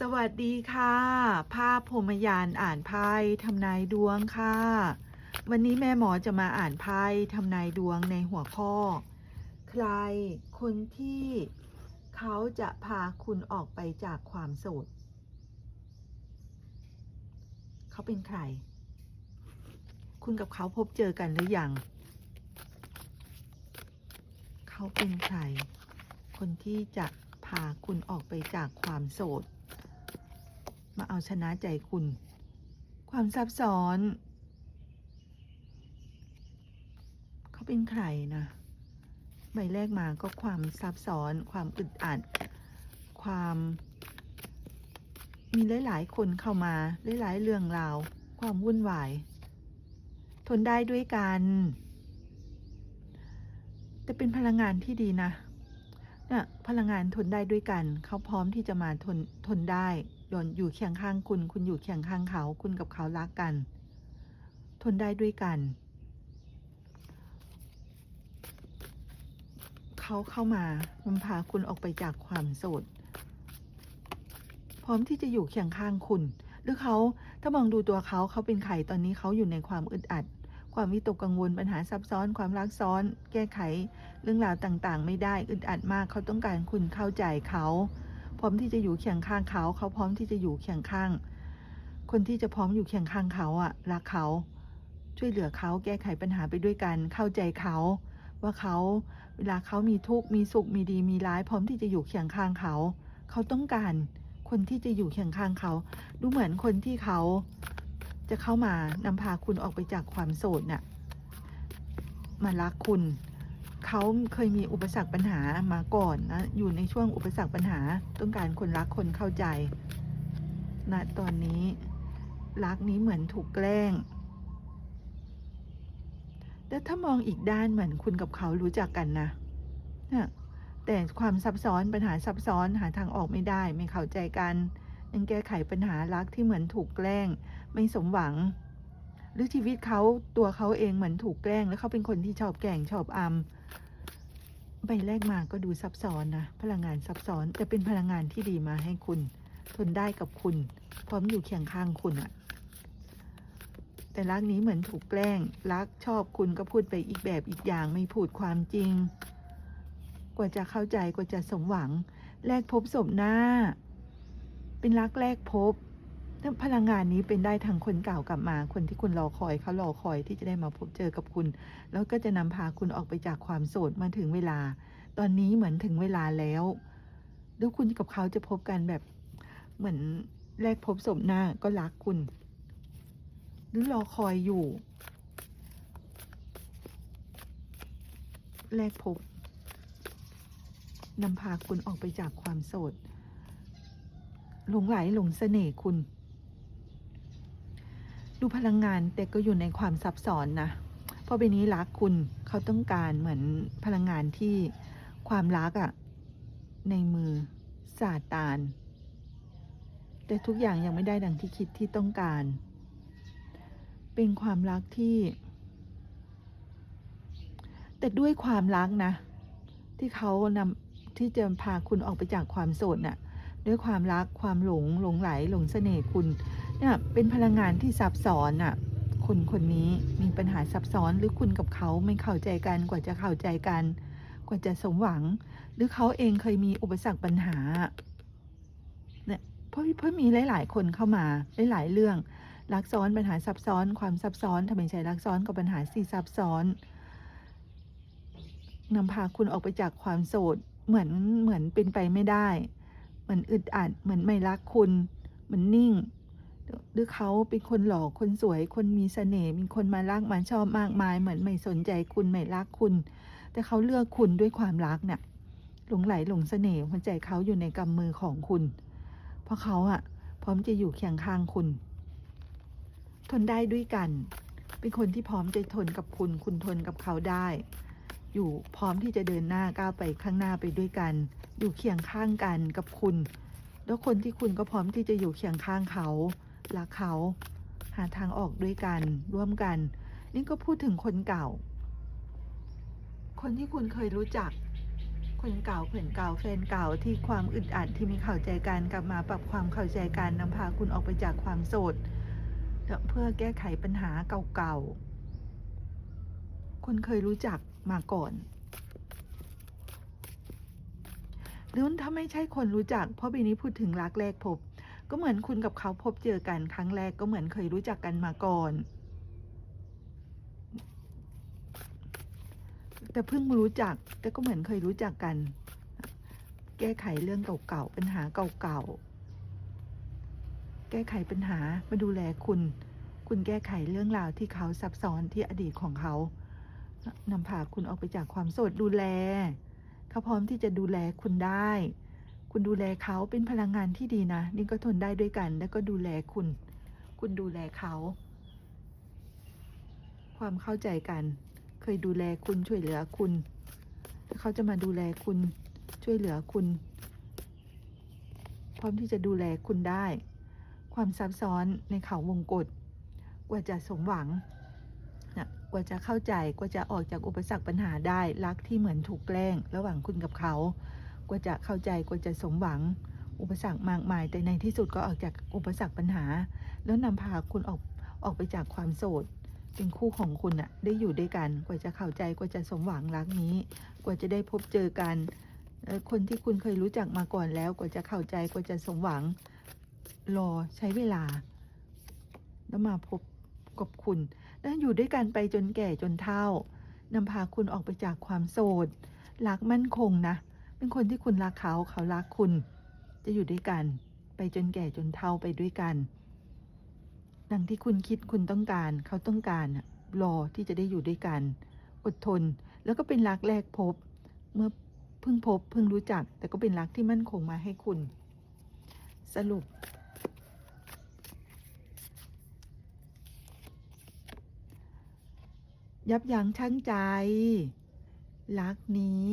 สวัสดีค่ะ ภาพพรมยานอ่านไพ่ทำนายดวงค่ะ วันนี้แม่หมอจะมาอ่านไพ่ทำนายดวงในหัวข้อ ใครคนที่เขาจะพาคุณออกไปจากความโสด เขาเป็นใคร คุณกับเขาพบเจอกันหรือยัง เขาเป็นใคร คนที่จะพาคุณออกไปจากความโสด มาเอาชนะใจคุณ ความซับซ้อน เขาเป็นใครนะใบแรกมาก็ความซับซ้อน ความอึดอัด ความมีหลาย ๆ คนเข้ามาหลาย ๆ เรื่องราว ความวุ่นวาย ทนได้ด้วยกัน แต่เป็นพลังงานที่ดีนะเนี่ยพลังงานทนได้ด้วยกัน เขาพร้อมที่จะมาทนทนได้ ยอนอยู่เคียงข้างคุณ คุณอยู่เคียงข้างเขา คุณกับเขารักกัน ทนได้ด้วยกัน เขาเข้ามามันพาคุณออกไปจากความโสด พร้อมที่จะอยู่เคียงข้างคุณ หรือเขาถ้ามองดูตัวเขาเขาเป็นใครตอนนี้เขาอยู่ในความอึดอัด ความวิตกกังวลปัญหาซับซ้อน ความรักซ้อน แก้ไข เรื่องราวต่างๆ ไม่ได้อึดอัดมากเขาต้องการคุณเข้าใจเขา ร้อมที่จะอยู่เคียงข้างเขา เขาพร้อมที่จะอยู่เคียงข้าง คนที่จะพร้อมอยู่เคียงข้างเขาอะรักเขา ช่วยเหลือเขาแก้ไขปัญหาไปด้วยกัน เข้าใจเขา ว่าเขาเวลาเขามีทุกข์มีสุขมีดีมีร้าย พร้อมที่จะอยู่เคียงข้างเขา เขาต้องการคนที่จะอยู่เคียงข้างเขา ดูเหมือนคนที่เขาจะเข้ามานำพาคุณออกไปจากความโสดน่ะมารักคุณ เขาเคยมีอุปสรรคปัญหามาก่อนนะ อยู่ในช่วงอุปสรรคปัญหา ต้องการคนรักคนเข้าใจณนะตอนนี้ รักนี้เหมือนถูกแกล้ง แต่ถ้ามองอีกด้านเหมือนคุณกับเขารู้จักกันนะนี่ยแต่ความซับซ้อนปัญหาซับซ้อนหาทางออกไม่ได้ไม่เข้าใจกันยังแก้ไขปัญหารักที่เหมือนถูกแกล้ง ไม่สมหวัง หรือชีวิตเขาตัวเขาเองเหมือนถูกแกล้ง แล้วเขาเป็นคนที่ชอบแกล้งชอบอำ ใบแรกมาก็ดูซับซ้อนนะ พลังงานซับซ้อน แต่เป็นพลังงานที่ดีมาให้คุณ ทนได้กับคุณ พร้อมอยู่เคียงข้างคุณอะแต่รักนี้เหมือนถูกแกล้ง รักชอบคุณก็พูดไปอีกแบบอีกอย่างไม่พูดความจริง กว่าจะเข้าใจกว่าจะสมหวัง แลกพบศพหน้า เป็นรักแรกพบ พลังงานนี้เป็นได้ทางคนเก่ากลับมา คนที่คุณรอคอยเขารอคอยที่จะได้มาพบเจอกับคุณ แล้วก็จะนำพาคุณออกไปจากความโสดมาถึงเวลา ตอนนี้เหมือนถึงเวลาแล้วแล้วคุณกับเขาจะพบกันแบบ เหมือนแรกพบสมหน้าก็รักคุณ หรือรอคอยอยู่ แรกพบนำพาคุณออกไปจากความโสดหลงไหลหลงเสน่ห์คุณ ดูพลังงานแต่ก็อยู่ในความซับซ้อนนะ เพราะใบนี้รักคุณเขาต้องการเหมือนพลังงานที่ความรักอะในมือซาตาน แต่ทุกอย่างยังไม่ได้ดังที่คิดที่ต้องการ เป็นความรักที่ แต่ด้วยความรักนะ ที่เขานำที่จะพาคุณออกไปจากความโสดน่ะ ด้วยความรักความหลงหลงไหลหลงเสน่ห์คุณ เนี่ยเป็นพลังงานที่ซับซ้อนน่ะ คนคนนี้มีปัญหาซับซ้อนหรือคุณกับเขาไม่เข้าใจกันกว่าจะเข้าใจกัน กว่าจะสมหวัง หรือเขาเองเคยมีอุปสรรคปัญหาเนี่ยเพราะเพราะมีหลาย ๆ คนเข้ามาหลายๆเรื่องรักซ้อนปัญหาซับซ้อนความซับซ้อนทำไมใช้รักซ้อนกับปัญหาสี่ซับซ้อนนำพาคุณออกไปจากความโสดเหมือนเหมือนเป็นไปไม่ได้ เหมือนอึดอัดเหมือนไม่รักคุณ เหมือนนิ่ง หรือเขาเป็นคนหล่อคนสวย คนมีเสน่ห์มีคนมารักมาชอบมากมาย เหมือนไม่สนใจคุณไม่รักคุณ แต่เขาเลือกคุณด้วยความรักเนี่ยหลงไหลหลงเสน่ห์หัวใจเขาอยู่ในกำมือของคุณ เพราะเขาอะพร้อมจะอยู่เคียงข้างคุณ ทนได้ด้วยกัน เป็นคนที่พร้อมจะทนกับคุณ คุณทนกับเขาได้ อยู่พร้อมที่จะเดินหน้าก้าวไปข้างหน้าไปด้วยกัน อยู่เคียงข้างกันกับคุณ แล้วคนที่คุณก็พร้อมที่จะอยู่เคียงข้างเขา รักเขาหาทางออกด้วยกันร่วมกัน นี่ก็พูดถึงคนเก่า คนที่คุณเคยรู้จัก คนเก่าเพื่อนเก่าแฟนเก่าที่ความอึดอัดที่มีเข้าใจกันกลับมาปรับความเข้าใจกันนำพาคุณออกไปจากความโสดเพื่อแก้ไขปัญหาเก่าๆคนเคยรู้จักมาก่อนหรือถ้าไม่ใช่คนรู้จักเพราะปีนี้พูดถึงรักแรกพบ ก็เหมือนคุณกับเขาพบเจอกันครั้งแรกก็เหมือนเคยรู้จักกันมาก่อน แต่เพิ่งรู้จักแต่ก็เหมือนเคยรู้จักกัน แก้ไขเรื่องเก่าๆปัญหาเก่าๆแก้ไขปัญหามาดูแลคุณ คุณแก้ไขเรื่องราวที่เขาซับซ้อนที่อดีตของเขานำพาคุณออกไปจากความโสดดูแลเขาพร้อมที่จะดูแลคุณได้ คุณดูแลเขาเป็นพลังงานที่ดีนะ นี่ก็ทนได้ด้วยกัน แล้วก็ดูแลคุณ คุณดูแลเขา ความเข้าใจกัน เคยดูแลคุณช่วยเหลือคุณเขาจะมาดูแลคุณช่วยเหลือคุณ พร้อมที่จะดูแลคุณได้ ความซับซ้อนในเขาวงกฏกว่าจะสมหวังนะกว่าจะเข้าใจกว่าจะออกจากอุปสรรคปัญหาได้รักที่เหมือนถูกแกล้ง ระหว่างคุณกับเขา ว่าจะเข้าใจกว่าจะสมหวัง อุปสรรคมากมาย แต่ในที่สุดก็ออกจากอุปสรรคปัญหา แล้วนำพาคุณออกออกไปจากความโสดเป็นคู่ของคุณอะได้อยู่ด้วยกัน กว่าจะเข้าใจกว่าจะสมหวังรักนี้ กว่าจะได้พบเจอกันคนที่คุณเคยรู้จักมาก่อนแล้ว กว่าจะเข้าใจกว่าจะสมหวัง รอใช้เวลา แล้วมาพบกับคุณแล้วอยู่ด้วยกันไปจนแก่จนเฒ่านำพาคุณออกไปจากความโสดรักมั่นคงนะ เป็นคนที่คุณรักเขาเขารักคุณ จะอยู่ด้วยกัน ไปจนแก่จนเฒ่าไปด้วยกัน ดังที่คุณคิดคุณต้องการ เขาต้องการรอที่จะได้อยู่ด้วยกัน อดทนแล้วก็เป็นรักแรกพบ เมื่อเพิ่งพบเพิ่งรู้จัก แต่ก็เป็นรักที่มั่นคงมาให้คุณ สรุป ยับยั้งชั่งใจ รักนี้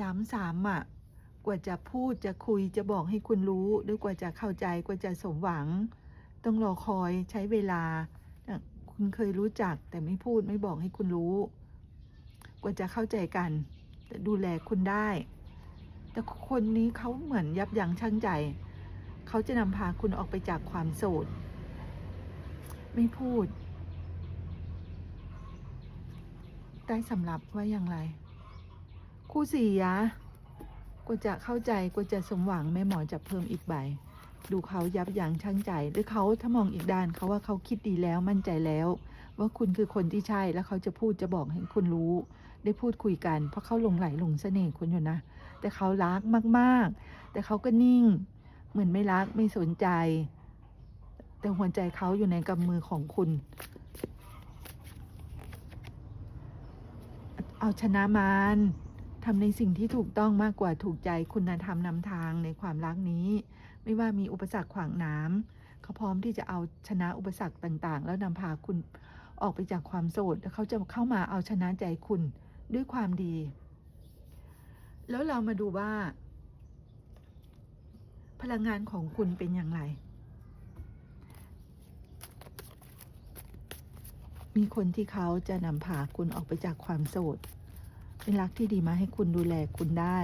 ย้ำสามอะ กว่าจะพูดจะคุยจะบอกให้คุณรู้ หรือกว่าจะเข้าใจกว่าจะสมหวัง ต้องรอคอยใช้เวลา คุณเคยรู้จักแต่ไม่พูดไม่บอกให้คุณรู้ กว่าจะเข้าใจกัน แต่ดูแลคุณได้ แต่คนนี้เขาเหมือนยับยั้งชั่งใจ เขาจะนำพาคุณออกไปจากความโสด ไม่พูด ได้สำหรับว่าอย่างไร คู่สี่ยะกว่าจะเข้าใจกว่าจะสมหวังแม่หมอจะเพิ่มอีกใบ ดูเขายับยั้งชั่งใจหรือเขาถ้ามองอีกด้านเขาว่าเขาคิดดีแล้วมั่นใจแล้ว ว่าคุณคือคนที่ใช่แล้วเขาจะพูดจะบอกให้คุณรู้ ได้พูดคุยกัน เพราะเขาหลงไหลหลงเสน่ห์คุณอยู่นะ แต่เขารักมากๆ แต่เขาก็นิ่ง เหมือนไม่รักไม่สนใจ แต่หัวใจเขาอยู่ในกำมือของคุณ เอาชนะมัน ทำในสิ่งที่ถูกต้องมากกว่าถูกใจคุณธรรมนำทางในความรักนี้ ไม่ว่ามีอุปสรรคขวางน้ำเขาพร้อมที่จะเอาชนะอุปสรรคต่างๆ แล้วนำพาคุณออกไปจากความโสดแล้วเขาจะเข้ามาเอาชนะใจคุณด้วยความดี แล้วเรามาดูว่า พลังงานของคุณเป็นอย่างไร มีคนที่เขาจะนำพาคุณออกไปจากความโสด เป็นรักที่ดีมาให้คุณดูแลคุณได้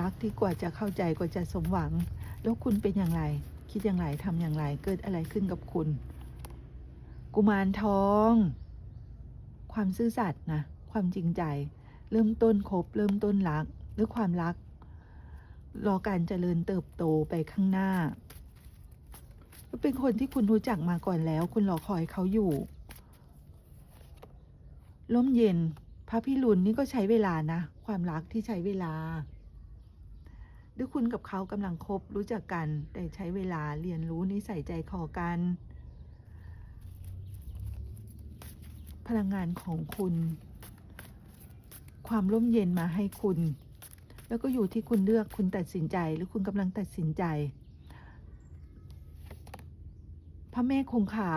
รักที่กว่าจะเข้าใจกว่าจะสมหวัง แล้วคุณเป็นอย่างไร คิดอย่างไรทำอย่างไร เกิดอะไรขึ้นกับคุณ กุมารทอง ความซื่อสัตย์นะความจริงใจ เริ่มต้นคบ เริ่มต้นรักหรือความรัก รอการเจริญเติบโตไปข้างหน้า เป็นคนที่คุณรู้จักมาก่อนแล้ว คุณรอคอยเขาอยู่ร่มเย็น พระพิรุณนี่ก็ใช้เวลานะ ความรักที่ใช้เวลาด้วยคุณกับเขากำลังคบรู้จักกัน แต่ใช้เวลาเรียนรู้นิสัยใจคอกัน พลังงานของคุณ ความร่มเย็นมาให้คุณ แล้วก็อยู่ที่คุณเลือกคุณตัดสินใจหรือคุณกำลังตัดสินใจ พระแม่คงคา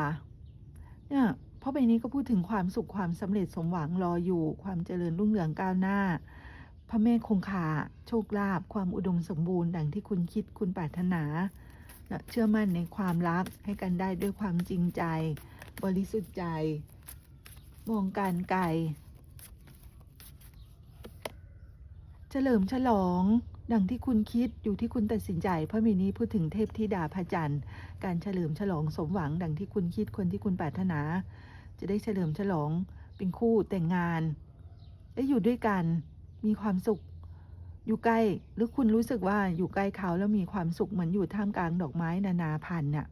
เนี่ย เพราะใบนี้ก็พูดถึงความสุขความสำเร็จสมหวังรออยู่ ความเจริญรุ่งเรืองก้าวหน้า พระแม่คงคาโชคลาภความอุดมสมบูรณ์ดังที่คุณคิดคุณปรารถนาและเชื่อมั่นในความรักให้กันได้ด้วยความจริงใจ บริสุทธิ์ใจ มองการไกลเฉลิมฉลอง ดังที่คุณคิดอยู่ที่คุณตัดสินใจพระมีนี้พูดถึงเทพธิดาพระจันทร์ การเฉลิมฉลองสมหวัง ดังที่คุณคิดคนที่คุณปรารถนา จะได้เฉลิมฉลองเป็นคู่แต่งงานได้อยู่ด้วยกันมีความสุข อยู่ใกล้หรือคุณรู้สึกว่าอยู่ใกล้เขาแล้วมีความสุขเหมือนอยู่ท่ามกลางดอกไม้นานาพันธุ์น่ะ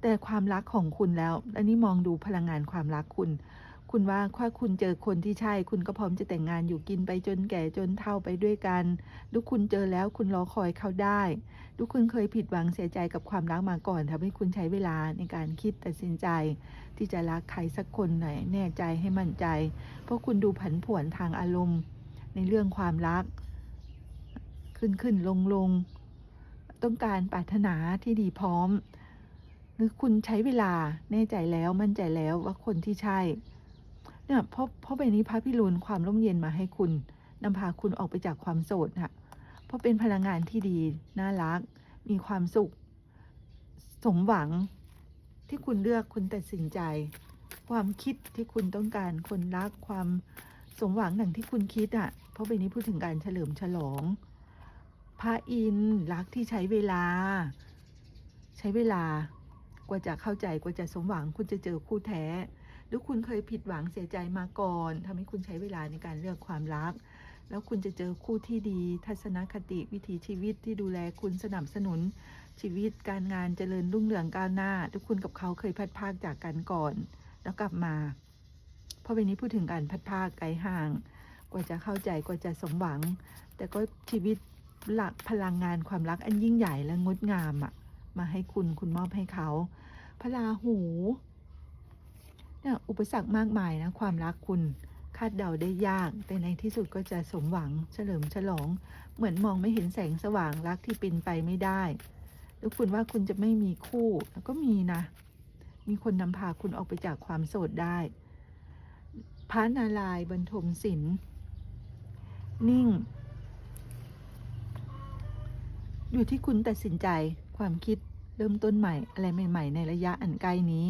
แต่ความรักของคุณแล้ว อันนี้มองดูพลังงานความรักคุณ คุณว่าถ้าคุณเจอคนที่ใช่ คุณก็พร้อมจะแต่งงานอยู่กินไปจนแก่จนเฒ่าไปด้วยกันหรือคุณเจอแล้วคุณรอคอยเขาได้หรือคุณเคยผิดหวังเสียใจกับความรักมาก่อนทำให้คุณใช้เวลาในการคิดตัดสินใจ ที่จะรักใครสักคนหน่อยแน่ใจให้มั่นใจ เพราะคุณดูผันผวนทางอารมณ์ ในเรื่องความรัก ขึ้นขึ้นลงลงต้องการปรารถนาที่ดีพร้อม หรือคุณใช้เวลาแน่ใจแล้วมั่นใจแล้วว่าคนที่ใช่ เนี่ยเพราะเพราะใบนี้พระพิรุณความร่มเย็นมาให้คุณนำพาคุณออกไปจากความโสดค่ะเพราะเป็นพลังงานที่ดีน่ารัก มีความสุข สมหวังที่คุณเลือกคุณตัดสินใจ ความคิดที่คุณต้องการคนรักความสมหวังดังที่คุณคิดอะ เพราะใบนี้พูดถึงการเฉลิมฉลองพระอินรักที่ใช้เวลา ใช้เวลากว่าจะเข้าใจกว่าจะสมหวังคุณจะเจอคู่แท้ หรือคุณเคยผิดหวังเสียใจมาก่อนทำให้คุณใช้เวลาในการเลือกความรัก แล้วคุณจะเจอคู่ที่ดี ทัศนคติวิถีชีวิตที่ดูแลคุณสนับสนุน ชีวิตการงานเจริญรุ่งเรืองก้าวหน้าทุกคุณกับเขาเคยพัดพากจากกันก่อน แล้วกลับมา เพราะวันนี้พูดถึงการพัดพากไกลห่าง กว่าจะเข้าใจกว่าจะสมหวัง แต่ก็ชีวิตหลักพลังงานความรักอันยิ่งใหญ่และงดงามอะมาให้คุณคุณมอบให้เขา พระราหู เนี่ยอุปสรรคมากมายนะความรักคุณคาดเดาได้ยาก แต่ในที่สุดก็จะสมหวังเฉลิมฉลอง เหมือนมองไม่เห็นแสงสว่างรักที่เป็นไปไม่ได้แล้วคุณว่าคุณจะไม่มีคู่ก็มีนะ มีคนนำพาคุณออกไปจากความโสดได้พระนารายบรรทมศิลป์นิ่ง อยู่ที่คุณตัดสินใจความคิดเริ่มต้นใหม่อะไรใหม่ ๆ ในระยะอันใกล้นี้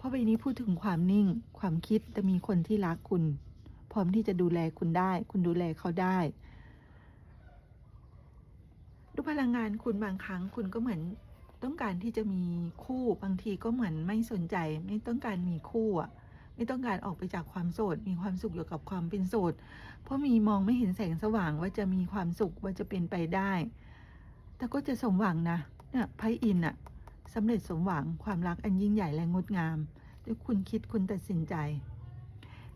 เพราะใบนี้พูดถึงความนิ่ง ความคิดแต่มีคนที่รักคุณ พร้อมที่จะดูแลคุณได้ คุณดูแลเขาได้ด้วยพลังงานคุณบางครั้งคุณก็เหมือนต้องการที่จะมีคู่บางทีก็เหมือนไม่สนใจ ไม่ต้องการมีคู่อะ ไม่ต้องการออกไปจากความโสด มีความสุขอยู่กับความเป็นโสด เพราะมีมองไม่เห็นแสงสว่างว่าจะมีความสุขว่าจะเป็นไปได้ แต่ก็จะสมหวังนะเนี่ยไพ่อินอะ สำเร็จสมหวังความรักอันยิ่งใหญ่และงดงามด้วยคุณคิดคุณตัดสินใจ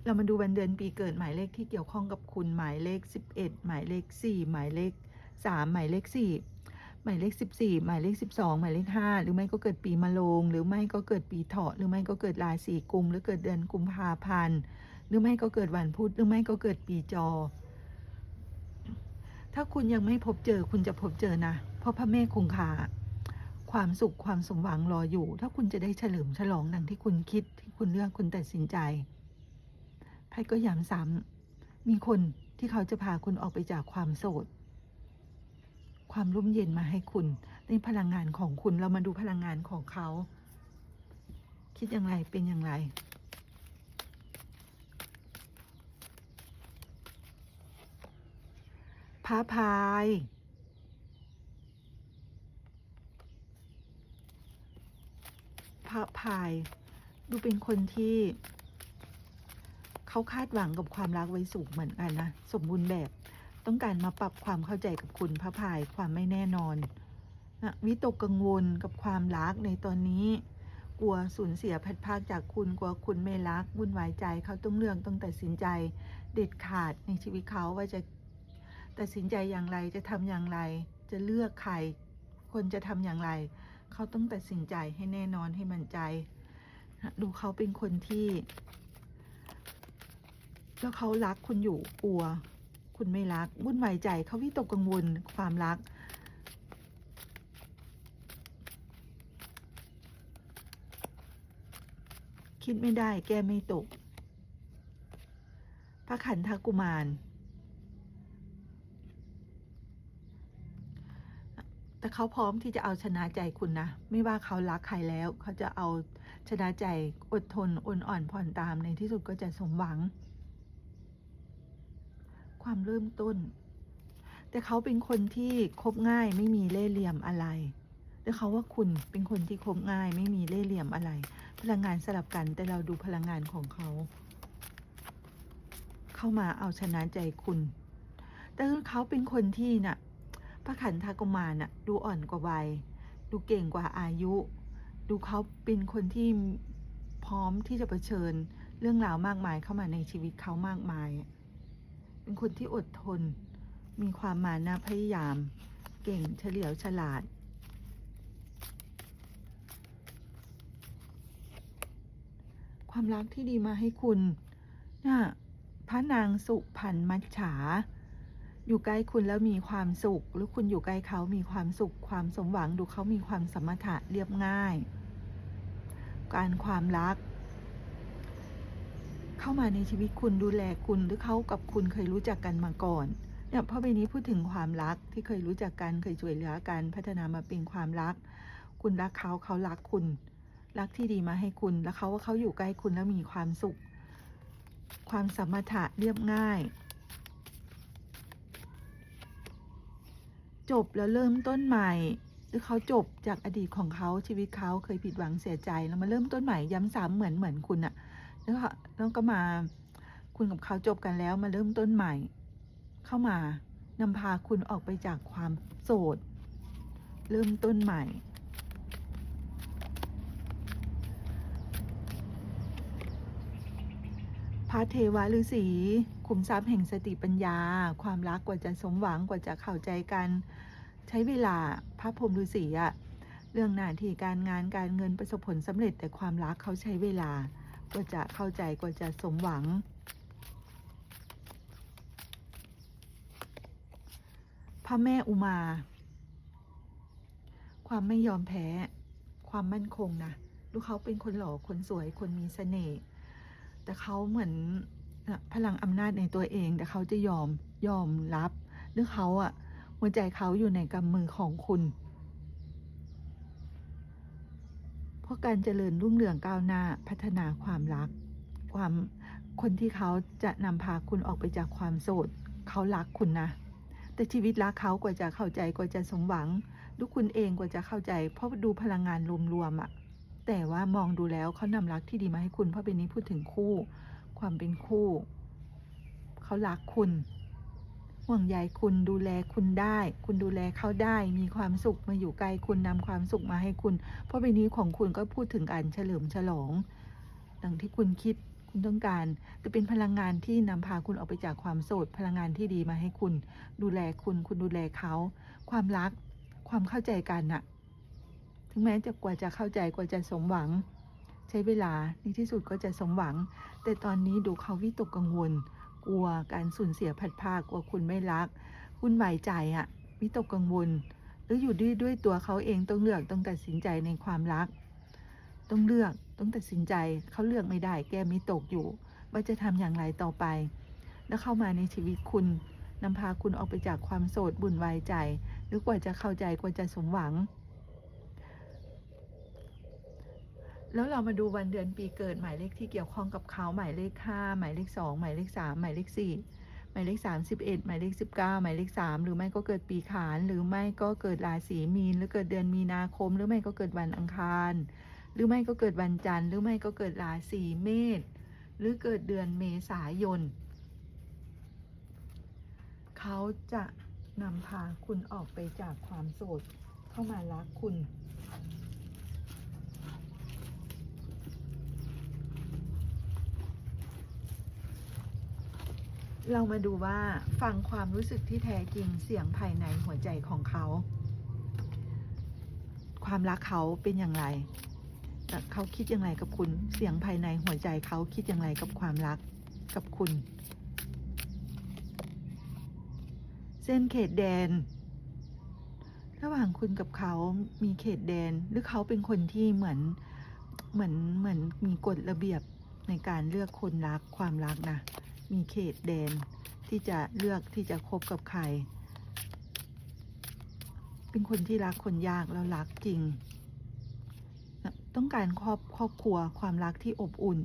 เรามาดูวันเดือนปีเกิดหมายเลขที่เกี่ยวข้องกับคุณหมายเลข 11 หมายเลข 4 หมายเลข 3 หมายเลข 4 หมายเลข 14 หมายเลข 12 หมายเลข 5 หรือไม่ก็เกิดปีมะโรงหรือไม่ก็เกิดปีเถาะหรือไม่ก็เกิดราศีกุมหรือเกิดเดือนกุมภาพันธ์หรือไม่ก็เกิดวันพุธหรือไม่ก็เกิดปีจอ ถ้าคุณยังไม่พบเจอคุณจะพบเจอนะเพราะพระแม่คงคา ความสุขความสมหวังรออยู่ ถ้าคุณจะได้เฉลิมฉลองดังที่คุณคิดที่คุณเลือกคุณตัดสินใจไพ่ก็ย้ำซ้ำมีคนที่เขาจะพาคุณออกไปจากความโสด ความร่มเย็นมาให้คุณในพลังงานของคุณเรามาดูพลังงานของเขา คิดอย่างไรเป็นอย่างไรพระพาย ระพาย ดูเป็นคนที่เขาคาดหวังกับความรักไว้สูงเหมือนกันนะ สมบูรณ์แบบ ต้องการมาปรับความเข้าใจกับคุณพระพายความไม่แน่นอนนะวิตกกังวลกับความรักในตอนนี้ กลัวสูญเสียพัดพรากจากคุณ กลัวคุณไม่รักวุ่นวายใจเขาต้องเลือกต้องตัดสินใจเด็ดขาดในชีวิตเขาว่าจะตัดสินใจอย่างไรจะทำอย่างไร จะเลือกใครคนจะทำอย่างไร เขาต้องตัดสินใจให้แน่นอนให้มั่นใจ ดูเขาเป็นคนที่ แล้วเขารักคุณอยู่กลัว คุณไม่รักวุ่นวายใจเขาวิตกกังวลความรัก คิดไม่ได้แก้ไม่ตกพระขันธกุมาร แต่ เขาพร้อมที่จะเอาชนะใจคุณนะ ไม่ว่าเขารักใครแล้วเขาจะเอาชนะใจอดทนอดอ่อนผ่อนตามในที่สุดก็จะสมหวัง ความเริ่มต้น แต่เขาเป็นคนที่คบง่ายไม่มีเล่ห์เหลี่ยมอะไรแต่เขาว่าคุณเป็นคนที่คบง่ายไม่มีเล่ห์เหลี่ยมอะไร พลังงานสลับกันแต่เราดูพลังงานของเขา เข้ามาเอาชนะใจคุณ แต่เขาเป็นคนที่น่ะ พระขันธากมารน่ะดูอ่อนกว่าวัย ดูเก่งกว่าอายุ ดูเขาเป็นคนที่พร้อมที่จะเผชิญเรื่องราวมากมายเข้ามาในชีวิตเขามากมาย เป็นคนที่อดทน มีความมานะพยายาม เก่งเฉลียวฉลาด ความรักที่ดีมาให้คุณน่ะพระนางสุพรรณมัจฉา อยู่ใกล้คุณแล้วมีความสุข หรือคุณอยู่ใกล้เขามีความสุข ความสมหวังดูเขามีความสมถะเรียบง่าย การความรัก เข้ามาในชีวิตคุณดูแลคุณหรือเขากับคุณเคยรู้จักกันมาก่อนเนี่ยพราะใบนี้พูดถึงความรักที่เคยรู้จักกันเคยช่วยเหลือกันพัฒนามาเป็นความรัก คุณรักเขาเขารักคุณ รักที่ดีมาให้คุณ แล้วเขาว่าเขาอยู่ใกล้คุณแล้วมีความสุข ความสมถะเรียบง่าย จบแล้วเริ่มต้นใหม่ หรือเขาจบจากอดีตของเขาชีวิตเขาเคยผิดหวังเสียใจแล้วมาเริ่มต้นใหม่ย้ำซ้ำเหมือนเหมือนคุณอะแล้วก็แล้วก็มาคุณกับเขาจบกันแล้วมาเริ่มต้นใหม่ เข้ามานำพาคุณออกไปจากความโสด เริ่มต้นใหม่ พระเทวะฤาษี คุมทรัพย์แห่งสติปัญญา ความรักกว่าจะสมหวังกว่าจะเข้าใจกันใช้เวลาพระพรหมฤาษีอะเรื่องหน้าที่การงานการเงินประสบผลสำเร็จแต่ความรักเขาใช้เวลากว่าจะเข้าใจกว่าจะสมหวัง พระแม่อุมา ความไม่ยอมแพ้ ความมั่นคงนะดูเขาเป็นคนหล่อคนสวยคนมีเสน่ห์แต่เขาเหมือน พลังอำนาจในตัวเอง แต่เขาจะยอมยอมรับหรือเขาอะหัวใจเขาอยู่ในกำมือของคุณ เพราะการเจริญรุ่งเรืองก้าวหน้าพัฒนาความรัก ความคนที่เขาจะนำพาคุณออกไปจากความโสดเขารักคุณนะแต่ชีวิตรักเขากว่าจะเข้าใจกว่าจะสมหวังดูคุณเองกว่าจะเข้าใจ เพราะดูพลังงานรวมๆอะแต่ว่ามองดูแล้วเขานำรักที่ดีมาให้คุณเพราะเป็นนี้พูดถึงคู่ ความเป็นคู่ เขารักคุณ ห่วงใยคุณดูแลคุณได้ คุณดูแลเขาได้ มีความสุขมาอยู่ใกล้คุณนำความสุขมาให้คุณ เพราะใบนี้ของคุณก็พูดถึงการเฉลิมฉลอง ดังที่คุณคิดคุณต้องการจะเป็นพลังงานที่นำพาคุณออกไปจากความโสดพลังงานที่ดีมาให้คุณ ดูแลคุณ คุณดูแลเขา ความรัก ความเข้าใจกันน่ะ ถึงแม้จะกว่าจะเข้าใจกว่าจะสมหวัง ช้เวลาในที่สุดก็จะสมหวัง แต่ตอนนี้ดูเขาวิตกกังวล กลัวการสูญเสียพัดพรากกลัวคุณไม่รักวุ่นวายใจอะวิตกกังวล หรืออยู่ด้วยด้วยตัวเขาเองต้องเลือกต้องตัดสินใจในความรัก ต้องเลือกต้องตัดสินใจเขาเลือกไม่ได้ แก้มิตกอยู่ ว่าจะทำอย่างไรต่อไป แล้วเข้ามาในชีวิตคุณนำพาคุณออกไปจากความโสดบุญวายใจ หรือกว่าจะเข้าใจกว่าจะสมหวัง แล้วเรามาดูวันเดือนปีเกิดหมายเลขที่เกี่ยวข้องกับเขาหมายเลขห้าหมายเลขสองหมายเลขสามหมายเลขสี่หมายเลขสามสิบเอ็ดหมายเลขสิบเก้าหมายเลขสามหรือไม่ก็เกิดปีขาน หรือไม่ก็เกิดราศีมีน หรือเกิดเดือนมีนาคม หรือไม่ก็เกิดวันอังคาร หรือไม่ก็เกิดวันจันทร์ หรือไม่ก็เกิดราศีเมษหรือเกิดเดือนเมษายน เขาจะนำพาคุณออกไปจากความโสดเข้ามารักคุณ เรามาดูว่าฟังความรู้สึกที่แท้จริงเสียงภายในหัวใจของเขา ความรักเขาเป็นอย่างไรเขาคิดอย่างไรกับคุณ เสียงภายในหัวใจเขาคิดอย่างไรกับความรักกับคุณ เส้นเขตแดน ระหว่างคุณกับเขามีเขตแดน หรือเขาเป็นคนที่เหมือนเหมือนเหมือนมีกฎระเบียบในการเลือกคนรักความรักนะ มีเขตแดนที่จะเลือกที่จะคบกับใคร เป็นคนที่รักคนยากแล้วรักจริง ต้องการครอบครอบครัวความรักที่อบอุ่น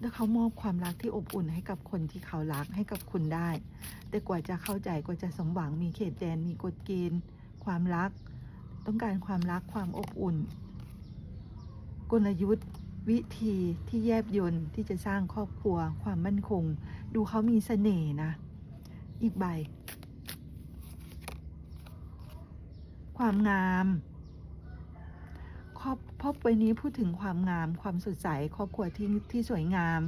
แล้วเขามอบความรักที่อบอุ่นให้กับคนที่เขารักให้กับคุณได้ แต่กว่าจะเข้าใจกว่าจะสมหวังมีเขตแดนมีกฎเกณฑ์ ความรัก ต้องการความรักความอบอุ่น กลยุทธ์ วิธีที่แยบยลที่จะสร้างครอบครัวความมั่นคง ดูเขามีเสน่ห์นะ อีกใบ ความงามครอบครอบใบนี้พูดถึงความงาม ความสดใสครอบครัวที่ที่สวยงาม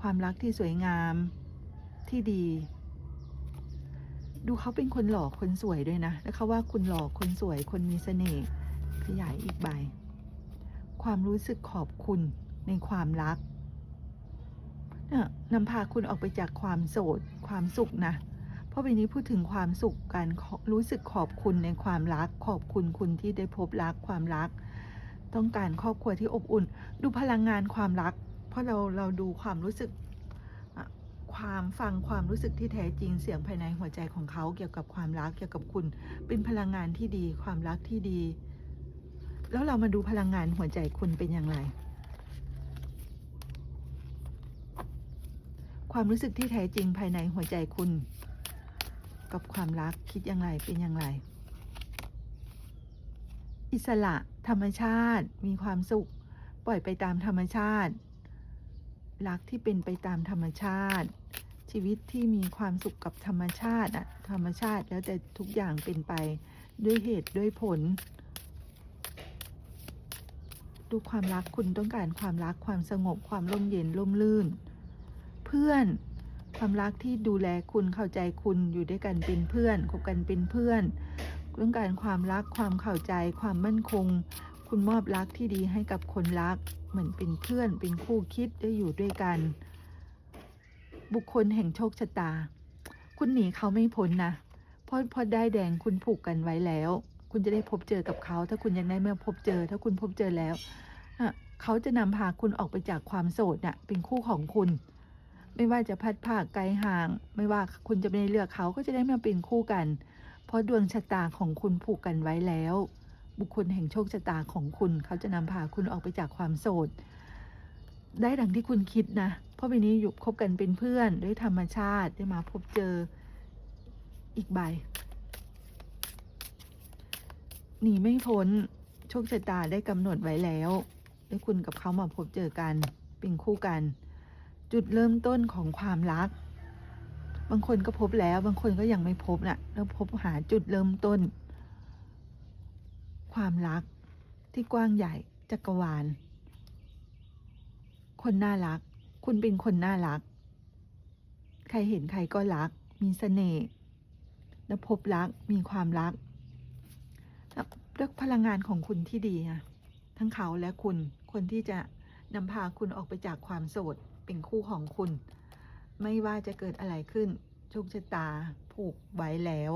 ความรักที่สวยงามที่ดี ดูเขาเป็นคนหล่อคนสวยด้วยนะ แล้วเขาว่าคุณหล่อคนสวยคนมีเสน่ห์ขยายอีกใบ ความรู้สึกขอบคุณในความรักเนี่ยนำพาคุณออกไปจากความโสดความสุขนะเพราะใบนี้พูดถึงความสุขการรู้สึกขอบคุณในความรัก ขอบคุณคุณที่ได้พบรักความรัก ต้องการครอบครัวที่อบอุ่น ดูพลังงานความรัก เพราะเราเราดูความรู้สึกความฟังความรู้สึกที่แท้จริงเสียงภายในหัวใจของเขาเกี่ยวกับความรักเกี่ยวกับคุณ เป็นพลังงานที่ดี ความรักที่ดี แล้วเรามาดูพลังงานหัวใจคุณเป็นอย่างไร ความรู้สึกที่แท้จริงภายในหัวใจคุณ กับความรักคิดอย่างไรเป็นอย่างไร อิสระธรรมชาติมีความสุข ปล่อยไปตามธรรมชาติ รักที่เป็นไปตามธรรมชาติ ชีวิตที่มีความสุขกับธรรมชาติอะธรรมชาติแล้วแต่ทุกอย่างเป็นไปด้วยเหตุด้วยผล ดูความรักคุณต้องการความรักความสงบความร่มเย็นร่มรื่น เพื่อนความรักที่ดูแลคุณเข้าใจคุณอยู่ด้วยกันเป็นเพื่อนคบกันเป็นเพื่อน ต้องการความรักความเข้าใจความมั่นคง คุณมอบรักที่ดีให้กับคนรัก เหมือนเป็นเพื่อนเป็นคู่คิดได้อยู่ด้วยกัน บุคคลแห่งโชคชะตา คุณหนีเขาไม่พ้นนะเพราะพราะได้แดงคุณผูกกันไว้แล้ว คุณจะได้พบเจอกับเขา ถ้าคุณยังได้เมื่อพบเจอ ถ้าคุณพบเจอแล้วเขาจะนำพาคุณออกไปจากความโสดน่ะเป็นคู่ของคุณ ไม่ว่าจะพัดภาไกลห่าง ไม่ว่าคุณจะไม่ได้เลือกเขาก็จะได้มาเป็นคู่กัน เพราะดวงชะตาของคุณผูกกันไว้แล้ว บุคคลแห่งโชคชะตาของคุณ เขาจะนำพาคุณออกไปจากความโสดได้ดังที่คุณคิดนะ เพราะวันนี้อยู่คบกันเป็นเพื่อนด้วยธรรมชาติได้มาพบเจออีกใบ หนีไม่พ้นโชคชะตาได้กำหนดไว้แล้วได้คุณกับเขามาพบเจอกัน เป็นคู่กัน จุดเริ่มต้นของความรัก บางคนก็พบแล้ว บางคนก็ยังไม่พบน่ะแล้วพบหาจุดเริ่มต้น ความรักที่กว้างใหญ่จักรวาล คนน่ารัก คุณเป็นคนน่ารัก ใครเห็นใครก็รัก มีเสน่ห์และพบรักมีความรัก เลือกพลังงานของคุณที่ดีอะทั้งเขาและคุณคนที่จะนำพาคุณออกไปจากความโสดเป็นคู่ของคุณ ไม่ว่าจะเกิดอะไรขึ้นโชคชะตาผูกไว้แล้ว